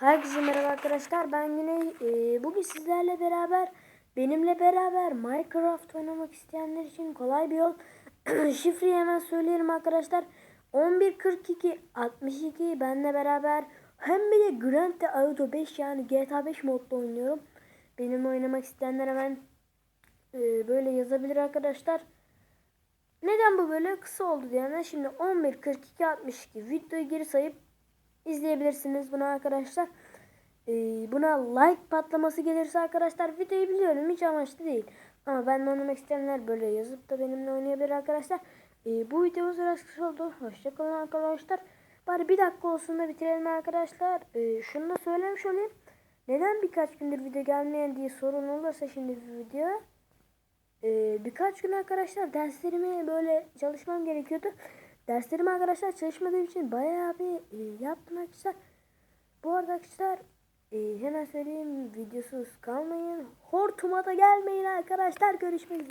Herkese merhaba arkadaşlar. Ben Güney. Ee, bugün sizlerle beraber benimle beraber Minecraft oynamak isteyenler için kolay bir yol. Şifreyi hemen söyleyelim arkadaşlar. 1142 62 benle beraber hem bir de Grand Theft Auto 5 yani GTA 5 modda oynuyorum. Benimle oynamak isteyenler hemen e, böyle yazabilir arkadaşlar. Neden bu böyle kısa oldu diyenler şimdi 11 42 62 videoyu geri sayıp izleyebilirsiniz bunu arkadaşlar. Ee, buna like patlaması gelirse arkadaşlar videoyu biliyorum hiç amaçlı değil. Ama ben oynamak isteyenler böyle yazıp da benimle oynayabilir arkadaşlar. Ee, bu videomuz biraz kısa oldu. Hoşçakalın arkadaşlar. Bari bir dakika olsun da bitirelim arkadaşlar. Ee, şunu da söylemiş olayım. Neden birkaç gündür video gelmeyen diye sorun olursa şimdi bir video. Ee, birkaç gün arkadaşlar derslerimi böyle çalışmam gerekiyordu. Derslerimi arkadaşlar çalışmadığım için bayağı bir e, yaptım arkadaşlar. Bu arada arkadaşlar e, hemen söyleyeyim videosuz kalmayın. Hortuma da gelmeyin arkadaşlar. Görüşmek üzere.